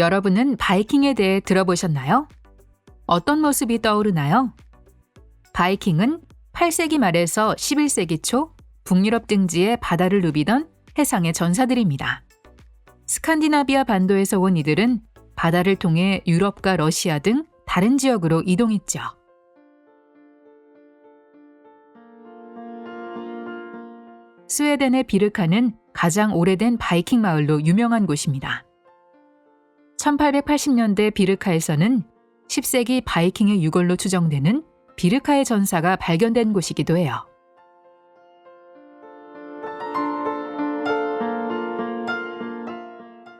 여러분은 바이킹에 대해 들어보셨나요? 어떤 모습이 떠오르나요? 바이킹은 8세기 말에서 11세기 초 북유럽 등지에 바다를 누비던 해상의 전사들입니다. 스칸디나비아 반도에서 온 이들은 바다를 통해 유럽과 러시아 등 다른 지역으로 이동했죠. 스웨덴의 비르카는 가장 오래된 바이킹 마을로 유명한 곳입니다. 1880년대 비르카에서는 10세기 바이킹의 유골로 추정되는 비르카의 전사가 발견된 곳이기도 해요.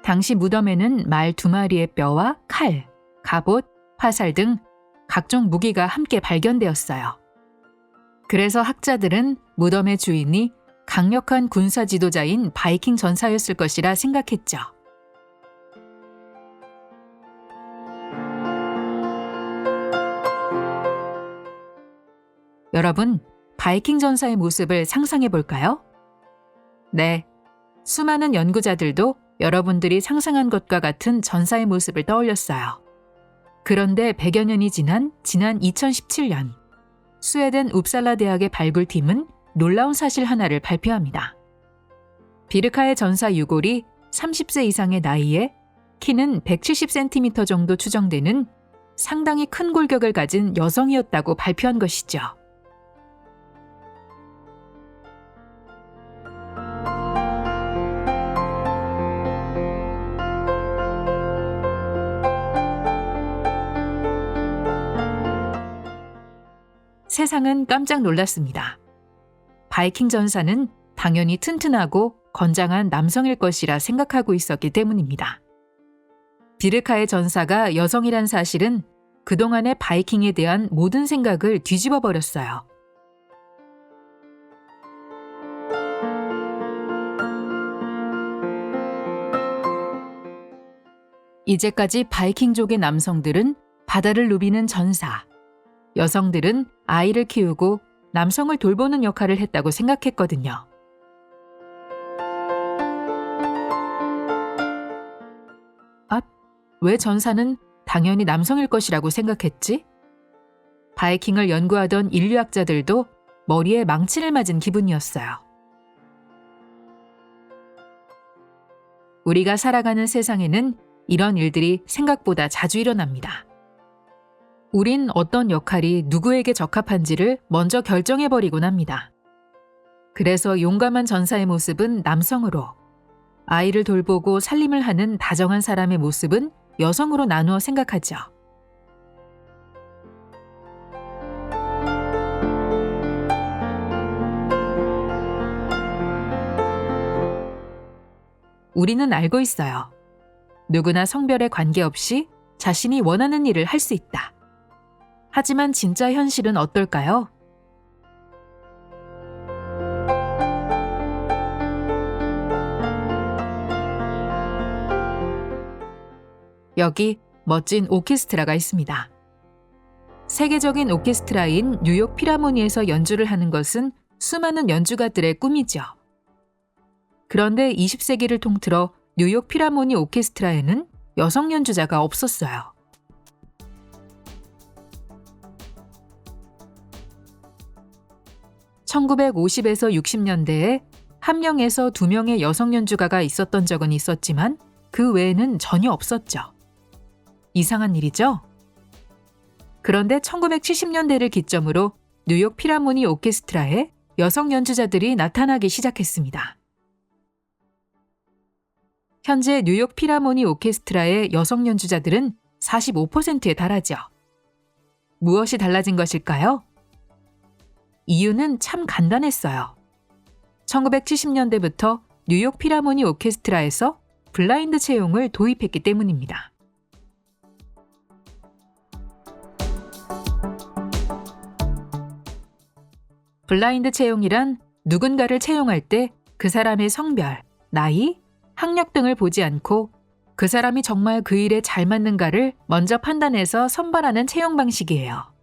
당시 무덤에는 말 두 마리의 뼈와 칼, 갑옷, 화살 등 각종 무기가 함께 발견되었어요. 그래서 학자들은 무덤의 주인이 강력한 군사 지도자인 바이킹 전사였을 것이라 생각했죠. 여러분, 바이킹 전사의 모습을 상상해 볼까요? 네. 수많은 연구자들도 여러분들이 상상한 것과 같은 전사의 모습을 떠올렸어요. 그런데 100여 년이 지난 지난 2017년, 스웨덴 웁살라 대학의 발굴팀은 놀라운 사실 하나를 발표합니다. 비르카의 전사 유골이 30세 이상의 나이에 키는 170cm 정도 추정되는 상당히 큰 골격을 가진 여성이었다고 발표한 것이죠. 세상은 깜짝 놀랐습니다. 바이킹 전사는 당연히 튼튼하고 건장한 남성일 것이라 생각하고 있었기 때문입니다. 비르카의 전사가 여성이란 사실은 그동안의 바이킹에 대한 모든 생각을 뒤집어 버렸어요. 이제까지 바이킹족의 남성들은 바다를 누비는 전사, 여성들은 아이를 키우고 남성을 돌보는 역할을 했다고 생각했거든요. 아, 왜 전사는 당연히 남성일 것이라고 생각했지? 바이킹을 연구하던 인류학자들도 머리에 망치를 맞은 기분이었어요. 우리가 살아가는 세상에는 이런 일들이 생각보다 자주 일어납니다. 우린 어떤 역할이 누구에게 적합한지를 먼저 결정해버리곤 합니다. 그래서 용감한 전사의 모습은 남성으로, 아이를 돌보고 살림을 하는 다정한 사람의 모습은 여성으로 나누어 생각하죠. 우리는 알고 있어요. 누구나 성별에 관계없이 자신이 원하는 일을 할 수 있다. 하지만 진짜 현실은 어떨까요? 여기 멋진 오케스트라가 있습니다. 세계적인 오케스트라인 뉴욕 피라모니에서 연주를 하는 것은 수많은 연주가들의 꿈이죠. 그런데 20세기를 통틀어 뉴욕 피라모니 오케스트라에는 여성 연주자가 없었어요. (1950에서 60년대에) 한 명에서 두 명의 여성 연주가가 있었던 적은 있었지만 그 외에는 전혀 없었죠. 이상한 일이죠? 그런데 1970년대를 기점으로 뉴욕 피라모니 오케스트라에 여성 연주자들이 나타나기 시작했습니다. 현재 뉴욕 피라모니 오케스트라의 여성 연주자들은 45%에 달하죠. 무엇이 달라진 것일까요? 이유는 참 간단했어요. 1970년대부터 뉴욕 피라모니 오케스트라에서 블라인드 채용을 도입했기 때문입니다. 블라인드 채용이란 누군가를 채용할 때 그 사람의 성별, 나이, 학력 등을 보지 않고 그 사람이 정말 그 일에 잘 맞는가를 먼저 판단해서 선발하는 채용 방식이에요.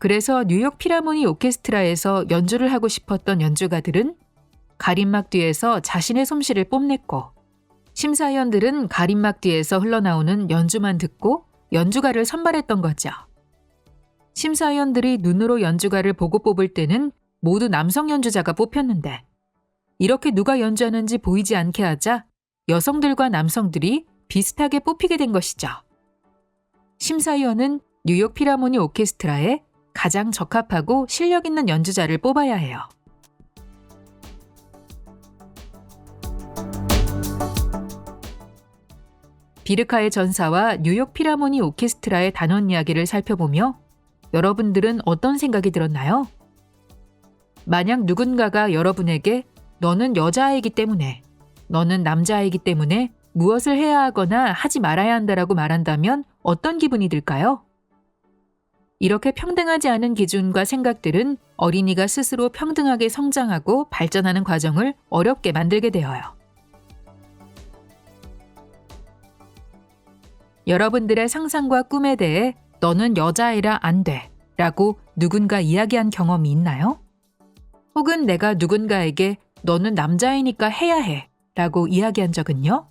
그래서 뉴욕 피라모니 오케스트라에서 연주를 하고 싶었던 연주가들은 가림막 뒤에서 자신의 솜씨를 뽐냈고 심사위원들은 가림막 뒤에서 흘러나오는 연주만 듣고 연주가를 선발했던 거죠. 심사위원들이 눈으로 연주가를 보고 뽑을 때는 모두 남성 연주자가 뽑혔는데 이렇게 누가 연주하는지 보이지 않게 하자 여성들과 남성들이 비슷하게 뽑히게 된 것이죠. 심사위원은 뉴욕 피라모니 오케스트라에 가장 적합하고 실력 있는 연주자를 뽑아야 해요. 비르카의 전사와 뉴욕 피라모니 오케스트라의 단원 이야기를 살펴보며 여러분들은 어떤 생각이 들었나요? 만약 누군가가 여러분에게 너는 여자아이기 때문에, 너는 남자아이기 때문에 무엇을 해야 하거나 하지 말아야 한다라고 말한다면 어떤 기분이 들까요? 이렇게 평등하지 않은 기준과 생각들은 어린이가 스스로 평등하게 성장하고 발전하는 과정을 어렵게 만들게 되어요. 여러분들의 상상과 꿈에 대해 너는 여자애라 안 돼. 라고 누군가 이야기한 경험이 있나요? 혹은 내가 누군가에게 너는 남자이니까 해야 해. 라고 이야기한 적은요?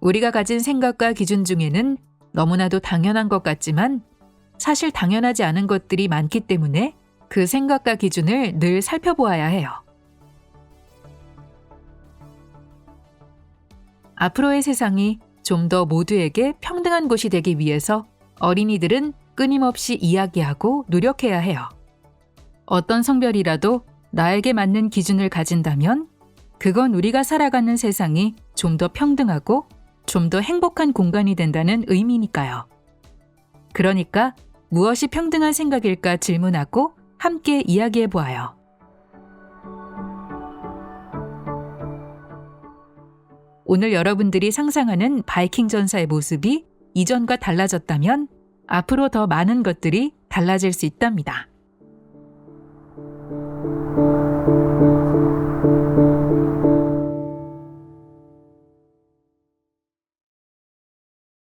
우리가 가진 생각과 기준 중에는 너무나도 당연한 것 같지만 사실 당연하지 않은 것들이 많기 때문에 그 생각과 기준을 늘 살펴보아야 해요. 앞으로의 세상이 좀 더 모두에게 평등한 곳이 되기 위해서 어린이들은 끊임없이 이야기하고 노력해야 해요. 어떤 성별이라도 나에게 맞는 기준을 가진다면 그건 우리가 살아가는 세상이 좀 더 평등하고 좀 더 행복한 공간이 된다는 의미니까요. 그러니까 무엇이 평등한 생각일까 질문하고 함께 이야기해 보아요. 오늘 여러분들이 상상하는 바이킹 전사의 모습이 이전과 달라졌다면 앞으로 더 많은 것들이 달라질 수 있답니다.